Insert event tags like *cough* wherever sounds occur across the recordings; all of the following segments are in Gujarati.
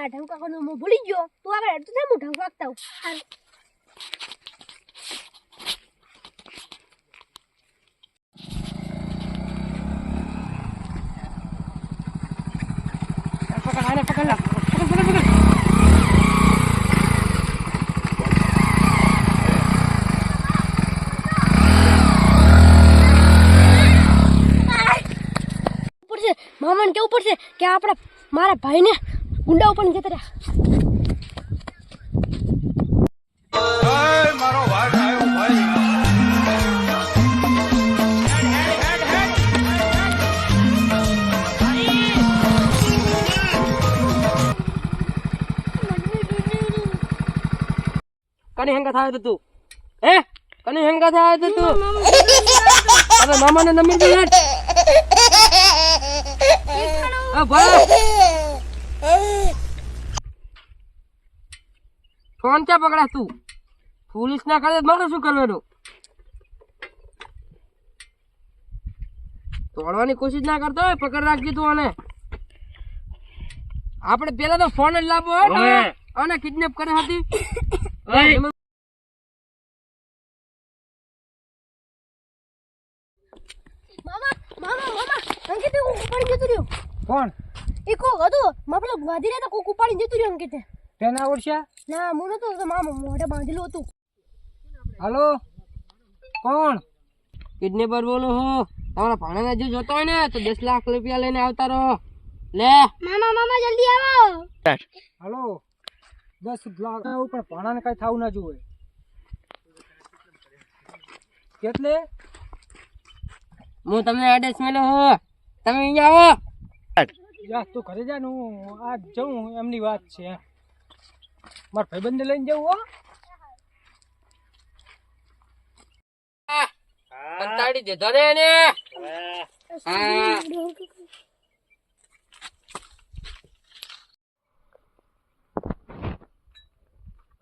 પેલા ઢંકા કરવાનું હું ભૂલી ગયો. તું આગળ હેડ, તો થાય હું ઢંક વાગતા પડશે મામાને કેવું પડશે કે આપણા મારા ભાઈને ગુંડા ઉપર જતા રહ્યા. મારો વાટ આવ્યો ભાઈ કની હેંગા થાય તો તું? હે? કને હેંગા થાય તો તું? મામા ને નમી દે આ ભાઈ ફોન ક્યાં પકડા તું? પોલીસ ના કરે મારે શું કરવાનું? તોડવાની કોશિશ ના કરતો હોય પકડ રાખજે તું આને. આપણે પેલા તો ફોન જ લાવવો હોય અને કિડનેપ કરે હતી. *coughs* કોણ? એ કોક હતું. માપડો ગાધી રહ્યા કોક ઉપાડી જતું રહ્યું અંકિતે. તેના આવડશે ના મોડો નતો તો મામા મોઢે બાંધેલું હતું. હલો? કોણ? કિડનેપર બોલો હો. તમારા ભાણાને જો જોતો હોય ને તો દસ લાખ રૂપિયા લઈને આવતા રહો. લે. મામા મામા જલ્દી આવો. હાલો? દસ લાખ પણ ભાણાને કઈ થવું ના જોઈએ. કેટલે? હું તમને એડ્રેસ મેલો હો. તમે અહીંયા આવો. જા તું ઘરે જા ને હું આ જઉં એમની વાત છે. મારા ભાઈબંધને લઈને જવું હો કંટાળી દીધો ને એને હા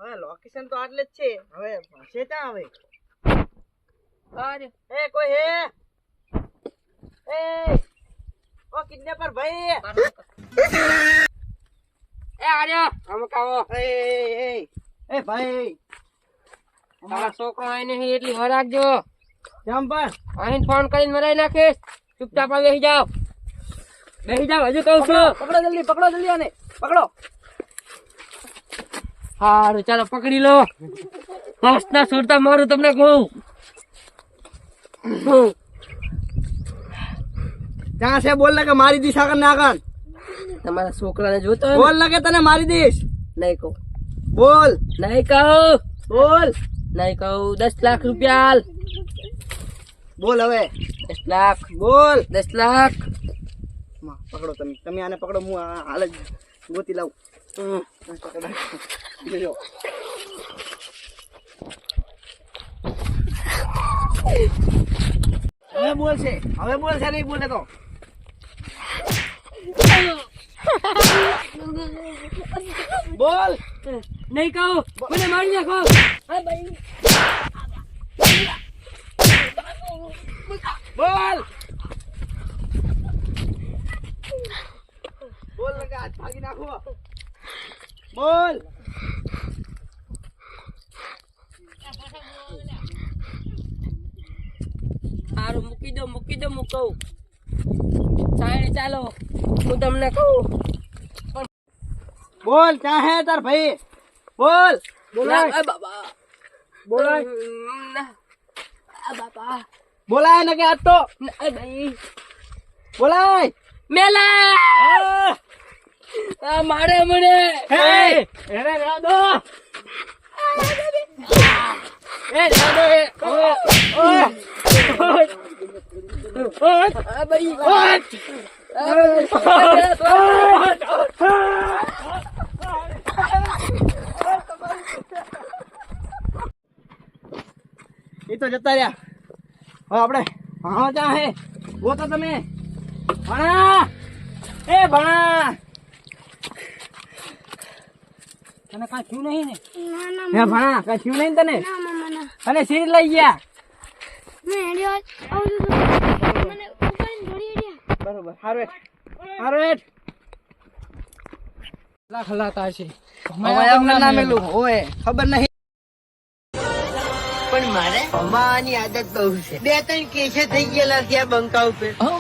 હવે લોકેશન તો આટલે જ છે હવે છે ત્યાં હવે અરે એ કોઈ હે એ ઓ કિડનેપર ભાઈ એ એ એ ભાઈ. તારા છોકરો આઈને એટલી વાર રાખજો. કેમ પણ અહીં ફોન કરીને મરાઈ નાખીશ. ચૂપચાપ બેસી જાઓ. બેસી જાઓ હજુ કહું છું. પકડો જલ્દી પકડો જલ્દી આને. પકડો. સારું ચાલો પકડી લો. હસતા સુરતા મારું તમને કહું. ત્યાં છે? બોલ ને કે મારી દિશા કર ને આગળ તમારા છોકરાને જોતો બોલ લાગે તને મારી દઈશ નહીં કહું. બોલ. નહીં કહું. બોલ. નહીં કહું. દસ લાખ રૂપિયા બોલ હવે. દસ લાખ. બોલ. દસ લાખ. પકડો તમે. તમે આને પકડો હું આ હાલ જ ગોતી લાવું. પકડો. હવે બોલશે. હવે બોલશે નહીં બોલે તો. બોલ. નહીં કહું. મને મારી નાખો. બોલ. બોલ હાથ ભાગી નાખો. બોલ. સારું મૂકી દો મૂકી દો કહું. સાહેબ ચાલો. હું તમને કહું. બોલ ક્યાં હે તાર ભાઈ? બોલ. બોલાય. બાબા. બોલાય. આ બાપા બોલાય ને કે આજ તો. ભાઈ. બોલાય. મેલા. આ! આ મારે મને. હે. એને ના એ ના એ. એ તો જતા રહ્યા. હવે આપણે ક્યાં હે? ગો તો તમે. ભણા! એ ભણા! તને કાંઈ થયું નહીં ને? ના ના ભણા કઈ થયું નહીં તને? અને સીટ લઈ ગયા મેં હેડ્યો આવું તો મને ઉપાડીને દોડી રહ્યા બરોબર. હારું હેઠ હારું હેઠ લાખ લાતા છે. ના મેલું ઓય ખબર નહીં. પણ મારે અમાની આદત બહુ છે. બે ત્રણ કેસે થઈ ગયેલા ત્યાં બંકા ઉપર.